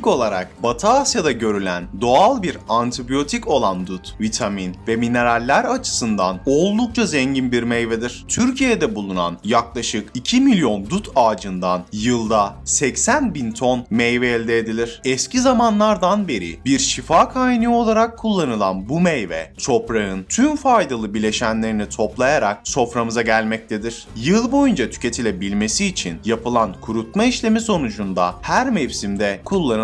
İlk olarak Batı Asya'da görülen doğal bir antibiyotik olan dut, vitamin ve mineraller açısından oldukça zengin bir meyvedir. Türkiye'de bulunan yaklaşık 2 milyon dut ağacından yılda 80 bin ton meyve elde edilir. Eski zamanlardan beri bir şifa kaynağı olarak kullanılan bu meyve toprağın tüm faydalı bileşenlerini toplayarak soframıza gelmektedir. Yıl boyunca tüketilebilmesi için yapılan kurutma işlemi sonucunda her mevsimde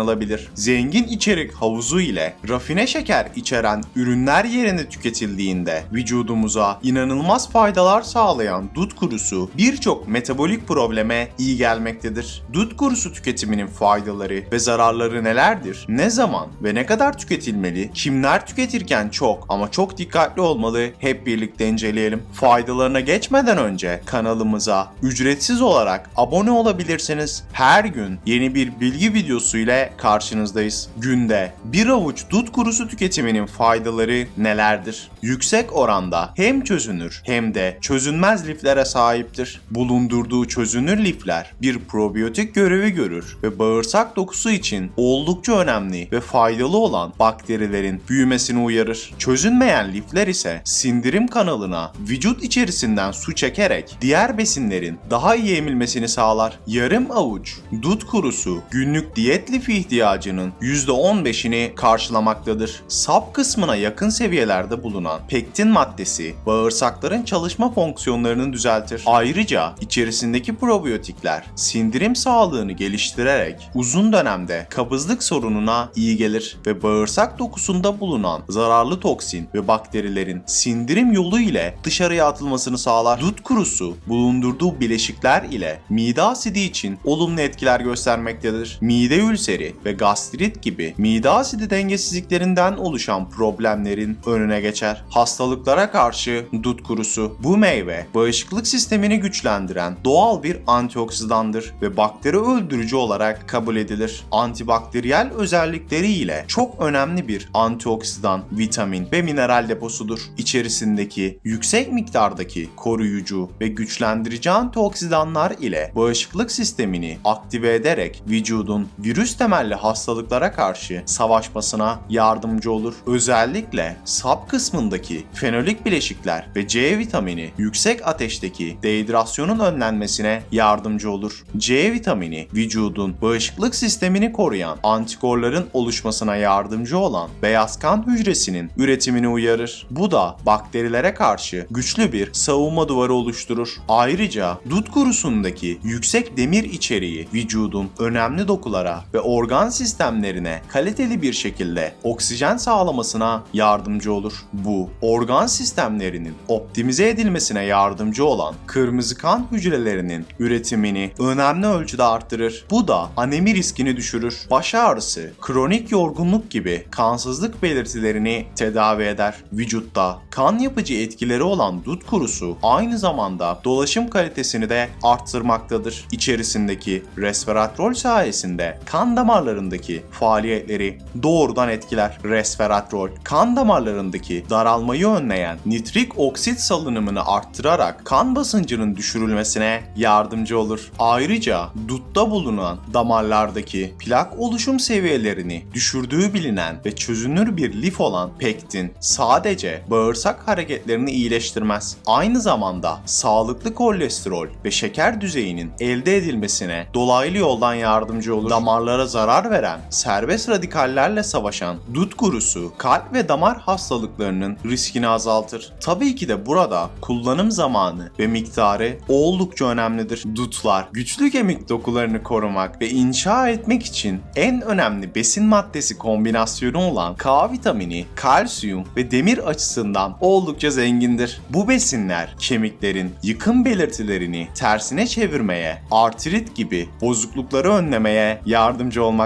kullanılabilir. Zengin içerik havuzu ile rafine şeker içeren ürünler yerine tüketildiğinde vücudumuza inanılmaz faydalar sağlayan dut kurusu birçok metabolik probleme iyi gelmektedir. Dut kurusu tüketiminin faydaları ve zararları nelerdir? Ne zaman ve ne kadar tüketilmeli? Kimler tüketirken çok ama çok dikkatli olmalı? Hep birlikte inceleyelim. Faydalarına geçmeden önce kanalımıza ücretsiz olarak abone olabilirsiniz. Her gün yeni bir bilgi videosu ile karşınızdayız. Günde bir avuç dut kurusu tüketiminin faydaları nelerdir? Yüksek oranda hem çözünür hem de çözünmez liflere sahiptir. Bulundurduğu çözünür lifler bir probiyotik görevi görür ve bağırsak dokusu için oldukça önemli ve faydalı olan bakterilerin büyümesini uyarır. Çözünmeyen lifler ise sindirim kanalına vücut içerisinden su çekerek diğer besinlerin daha iyi emilmesini sağlar. Yarım avuç dut kurusu günlük diyet lifi ihtiyacının %15'ini karşılamaktadır. Sap kısmına yakın seviyelerde bulunan pektin maddesi bağırsakların çalışma fonksiyonlarını düzeltir. Ayrıca içerisindeki probiyotikler sindirim sağlığını geliştirerek uzun dönemde kabızlık sorununa iyi gelir ve bağırsak dokusunda bulunan zararlı toksin ve bakterilerin sindirim yolu ile dışarıya atılmasını sağlar. Dut kurusu bulundurduğu bileşikler ile mide asidi için olumlu etkiler göstermektedir. Mide ülseri ve gastrit gibi mide asidi dengesizliklerinden oluşan problemlerin önüne geçer. Hastalıklara karşı dut kurusu bu meyve bağışıklık sistemini güçlendiren doğal bir antioksidandır ve bakteri öldürücü olarak kabul edilir. Antibakteriyel özellikleri ile çok önemli bir antioksidan, vitamin ve mineral deposudur. İçerisindeki yüksek miktardaki koruyucu ve güçlendirici antioksidanlar ile bağışıklık sistemini aktive ederek vücudun virüs temelli hastalıklara karşı savaşmasına yardımcı olur. Özellikle sap kısmındaki fenolik bileşikler ve C vitamini yüksek ateşteki dehidrasyonun önlenmesine yardımcı olur. C vitamini vücudun bağışıklık sistemini koruyan antikorların oluşmasına yardımcı olan beyaz kan hücresinin üretimini uyarır. Bu da bakterilere karşı güçlü bir savunma duvarı oluşturur. Ayrıca dut kurusundaki yüksek demir içeriği vücudun önemli dokulara ve organ sistemlerine kaliteli bir şekilde oksijen sağlamasına yardımcı olur. Bu organ sistemlerinin optimize edilmesine yardımcı olan kırmızı kan hücrelerinin üretimini önemli ölçüde arttırır. Bu da anemi riskini düşürür. Baş ağrısı, kronik yorgunluk gibi kansızlık belirtilerini tedavi eder. Vücutta kan yapıcı etkileri olan dut kurusu aynı zamanda dolaşım kalitesini de arttırmaktadır. İçerisindeki resveratrol sayesinde kan damarlarındaki faaliyetleri doğrudan etkiler. Resveratrol, kan damarlarındaki daralmayı önleyen nitrik oksit salınımını arttırarak kan basıncının düşürülmesine yardımcı olur. Ayrıca dutta bulunan damarlardaki plak oluşum seviyelerini düşürdüğü bilinen ve çözünür bir lif olan pektin sadece bağırsak hareketlerini iyileştirmez. Aynı zamanda sağlıklı kolesterol ve şeker düzeyinin elde edilmesine dolaylı yoldan yardımcı olur. Damarlara zarar veren serbest radikallerle savaşan dut kurusu kalp ve damar hastalıklarının riskini azaltır. Tabii ki de burada kullanım zamanı ve miktarı oldukça önemlidir. Dutlar güçlü kemik dokularını korumak ve inşa etmek için en önemli besin maddesi kombinasyonu olan K vitamini, kalsiyum ve demir açısından oldukça zengindir. Bu besinler kemiklerin yıkım belirtilerini tersine çevirmeye, artrit gibi bozuklukları önlemeye yardımcı olmaktadır.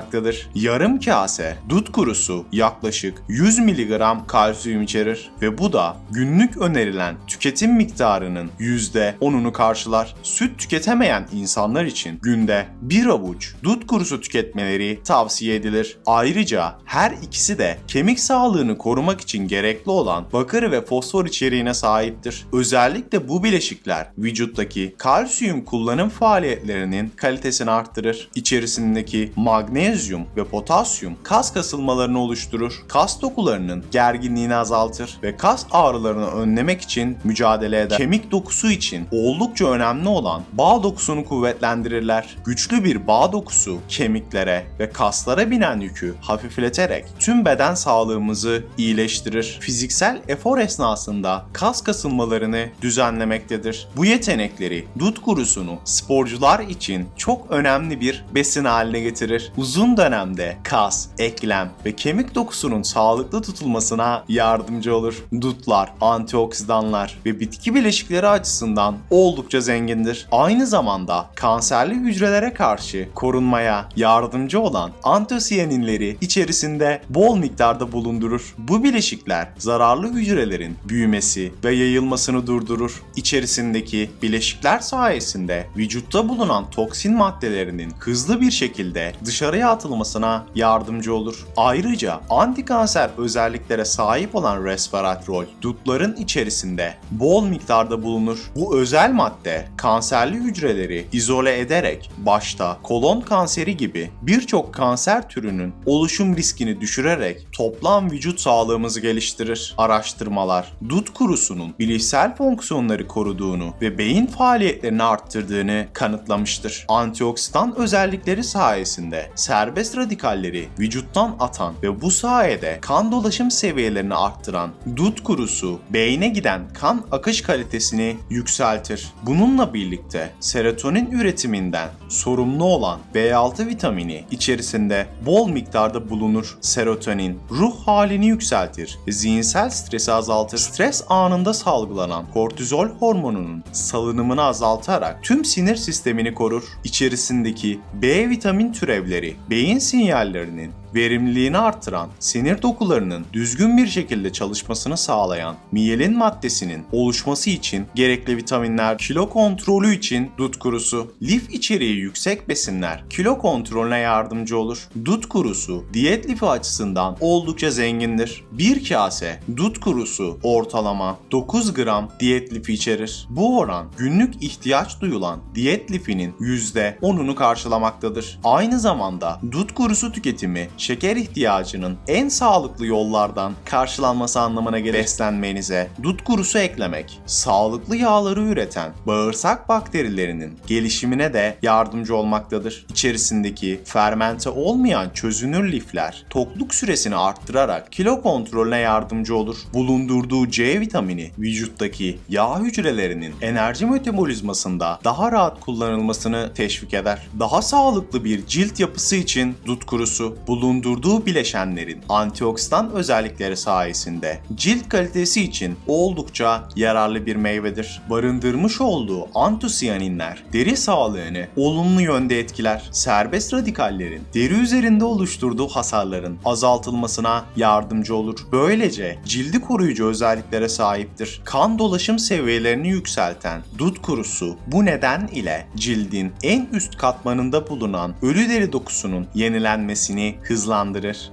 Yarım kase dut kurusu yaklaşık 100 mg kalsiyum içerir ve bu da günlük önerilen tüketim miktarının %10'unu karşılar. Süt tüketemeyen insanlar için günde bir avuç dut kurusu tüketmeleri tavsiye edilir. Ayrıca her ikisi de kemik sağlığını korumak için gerekli olan bakır ve fosfor içeriğine sahiptir. Özellikle bu bileşikler vücuttaki kalsiyum kullanım faaliyetlerinin kalitesini arttırır. İçerisindeki magnezyum magnezyum ve potasyum kas kasılmalarını oluşturur. Kas dokularının gerginliğini azaltır ve kas ağrılarını önlemek için mücadele eder. Kemik dokusu için oldukça önemli olan bağ dokusunu kuvvetlendirirler. Güçlü bir bağ dokusu kemiklere ve kaslara binen yükü hafifleterek tüm beden sağlığımızı iyileştirir. Fiziksel efor esnasında kas kasılmalarını düzenlemektedir. Bu yetenekleri dut kurusunu sporcular için çok önemli bir besin haline getirir. Uzun dönemde kas, eklem ve kemik dokusunun sağlıklı tutulmasına yardımcı olur. Dutlar, antioksidanlar ve bitki bileşikleri açısından oldukça zengindir. Aynı zamanda kanserli hücrelere karşı korunmaya yardımcı olan antosiyaninleri içerisinde bol miktarda bulundurur. Bu bileşikler zararlı hücrelerin büyümesi ve yayılmasını durdurur. İçerisindeki bileşikler sayesinde vücutta bulunan toksin maddelerinin hızlı bir şekilde dışarıya atılmasına yardımcı olur. Ayrıca antikanser özelliklere sahip olan resveratrol dutların içerisinde bol miktarda bulunur. Bu özel madde kanserli hücreleri izole ederek başta kolon kanseri gibi birçok kanser türünün oluşum riskini düşürerek toplam vücut sağlığımızı geliştirir. Araştırmalar dut kurusunun bilişsel fonksiyonları koruduğunu ve beyin faaliyetlerini arttırdığını kanıtlamıştır. Antioksidan özellikleri sayesinde serbest radikalleri vücuttan atan ve bu sayede kan dolaşım seviyelerini arttıran dut kurusu beyne giden kan akış kalitesini yükseltir. Bununla birlikte serotonin üretiminden sorumlu olan B6 vitamini içerisinde bol miktarda bulunur. Serotonin ruh halini yükseltir ve zihinsel stresi azaltır. Stres anında salgılanan kortizol hormonunun salınımını azaltarak tüm sinir sistemini korur. İçerisindeki B vitamin türevleri beyin sinyallerinin verimliliğini artıran, sinir dokularının düzgün bir şekilde çalışmasını sağlayan miyelin maddesinin oluşması için gerekli vitaminler, kilo kontrolü için dut kurusu, lif içeriği yüksek besinler kilo kontrolüne yardımcı olur. Dut kurusu diyet lifi açısından oldukça zengindir. Bir kase dut kurusu ortalama 9 gram diyet lifi içerir. Bu oran günlük ihtiyaç duyulan diyet lifinin %10'unu karşılamaktadır. Aynı zamanda dut kurusu tüketimi şeker ihtiyacının en sağlıklı yollardan karşılanması anlamına gelir. Beslenmenize dut kurusu eklemek, sağlıklı yağları üreten bağırsak bakterilerinin gelişimine de yardımcı olmaktadır. İçerisindeki fermente olmayan çözünür lifler tokluk süresini arttırarak kilo kontrolüne yardımcı olur. Bulundurduğu C vitamini vücuttaki yağ hücrelerinin enerji metabolizmasında daha rahat kullanılmasını teşvik eder. Daha sağlıklı bir cilt yapısı için dut kurusu bulundurduğu bileşenlerin antioksidan özellikleri sayesinde cilt kalitesi için oldukça yararlı bir meyvedir. Barındırmış olduğu antosiyaninler deri sağlığını olumlu yönde etkiler. Serbest radikallerin deri üzerinde oluşturduğu hasarların azaltılmasına yardımcı olur. Böylece cildi koruyucu özelliklere sahiptir. Kan dolaşım seviyelerini yükselten dut kurusu bu neden ile cildin en üst katmanında bulunan ölü deri dokusunun yenilenmesini hızlandırır.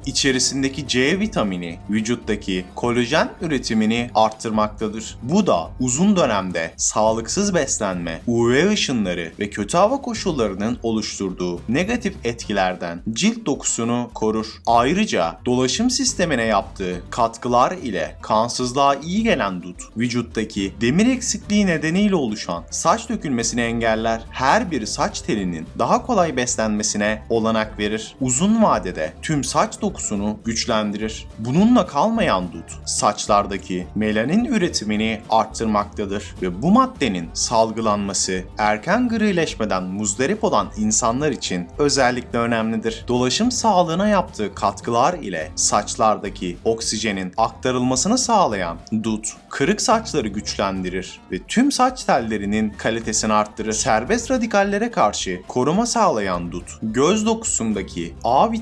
İçerisindeki C vitamini vücuttaki kolajen üretimini arttırmaktadır. Bu da uzun dönemde sağlıksız beslenme, UV ışınları ve kötü hava koşullarının oluşturduğu negatif etkilerden cilt dokusunu korur. Ayrıca dolaşım sistemine yaptığı katkılar ile kansızlığa iyi gelen dut, vücuttaki demir eksikliği nedeniyle oluşan saç dökülmesini engeller. Her bir saç telinin daha kolay beslenmesine olanak verir. Uzun vadede tüm saç dokusunu güçlendirir. Bununla kalmayan dut, saçlardaki melanin üretimini arttırmaktadır ve bu maddenin salgılanması erken grileşmeden muzdarip olan insanlar için özellikle önemlidir. Dolaşım sağlığına yaptığı katkılar ile saçlardaki oksijenin aktarılmasını sağlayan dut, kırık saçları güçlendirir ve tüm saç tellerinin kalitesini arttırır. Serbest radikallere karşı koruma sağlayan dut, göz dokusundaki A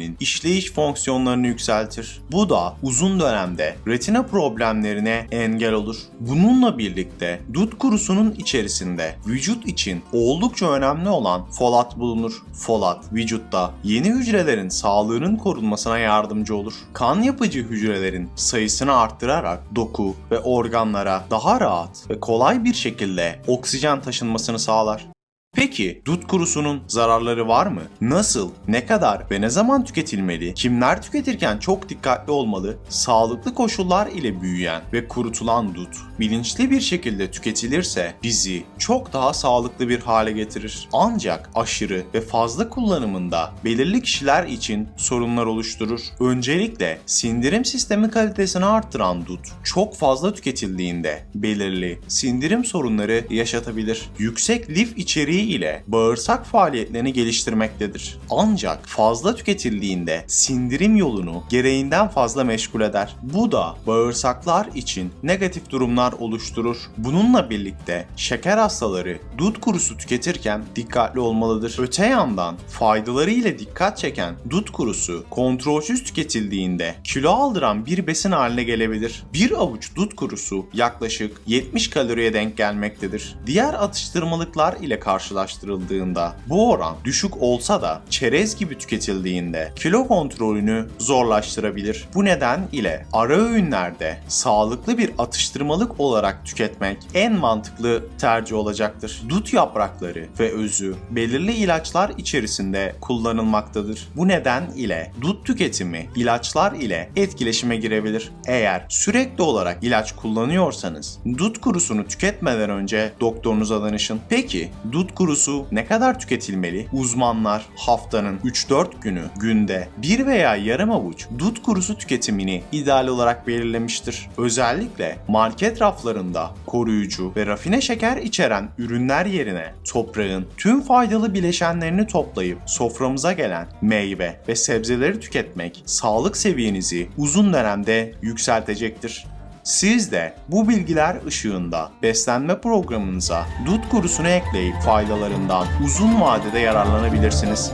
vitamininin işleyiş fonksiyonlarını yükseltir. Bu da uzun dönemde retina problemlerine engel olur. Bununla birlikte dut kurusunun içerisinde vücut için oldukça önemli olan folat bulunur. Folat vücutta yeni hücrelerin sağlığının korunmasına yardımcı olur. Kan yapıcı hücrelerin sayısını arttırarak doku ve organlara daha rahat ve kolay bir şekilde oksijen taşınmasını sağlar. Peki dut kurusunun zararları var mı? Nasıl, ne kadar ve ne zaman tüketilmeli? Kimler tüketirken çok dikkatli olmalı? Sağlıklı koşullar ile büyüyen ve kurutulan dut bilinçli bir şekilde tüketilirse bizi çok daha sağlıklı bir hale getirir. Ancak aşırı ve fazla kullanımında belirli kişiler için sorunlar oluşturur. Öncelikle sindirim sistemi kalitesini arttıran dut çok fazla tüketildiğinde belirli sindirim sorunları yaşatabilir. Yüksek lif içeriği ile bağırsak faaliyetlerini geliştirmektedir. Ancak fazla tüketildiğinde sindirim yolunu gereğinden fazla meşgul eder. Bu da bağırsaklar için negatif durumlar oluşturur. Bununla birlikte şeker hastaları dut kurusu tüketirken dikkatli olmalıdır. Öte yandan faydaları ile dikkat çeken dut kurusu kontrolsüz tüketildiğinde kilo aldıran bir besin haline gelebilir. Bir avuç dut kurusu yaklaşık 70 kaloriye denk gelmektedir. Diğer atıştırmalıklar ile karşılaştırıldığında bu oran düşük olsa da çerez gibi tüketildiğinde kilo kontrolünü zorlaştırabilir. Bu neden ile ara öğünlerde sağlıklı bir atıştırmalık olarak tüketmek en mantıklı tercih olacaktır. Dut yaprakları ve özü belirli ilaçlar içerisinde kullanılmaktadır. Bu neden ile dut tüketimi ilaçlar ile etkileşime girebilir. Eğer sürekli olarak ilaç kullanıyorsanız dut kurusunu tüketmeden önce doktorunuza danışın. Peki dut kurusu ne kadar tüketilmeli? Uzmanlar haftanın 3-4 günü günde 1 veya yarım avuç dut kurusu tüketimini ideal olarak belirlemiştir. Özellikle market raflarında koruyucu ve rafine şeker içeren ürünler yerine toprağın tüm faydalı bileşenlerini toplayıp soframıza gelen meyve ve sebzeleri tüketmek sağlık seviyenizi uzun dönemde yükseltecektir. Siz de bu bilgiler ışığında beslenme programınıza dut kurusunu ekleyip faydalarından uzun vadede yararlanabilirsiniz.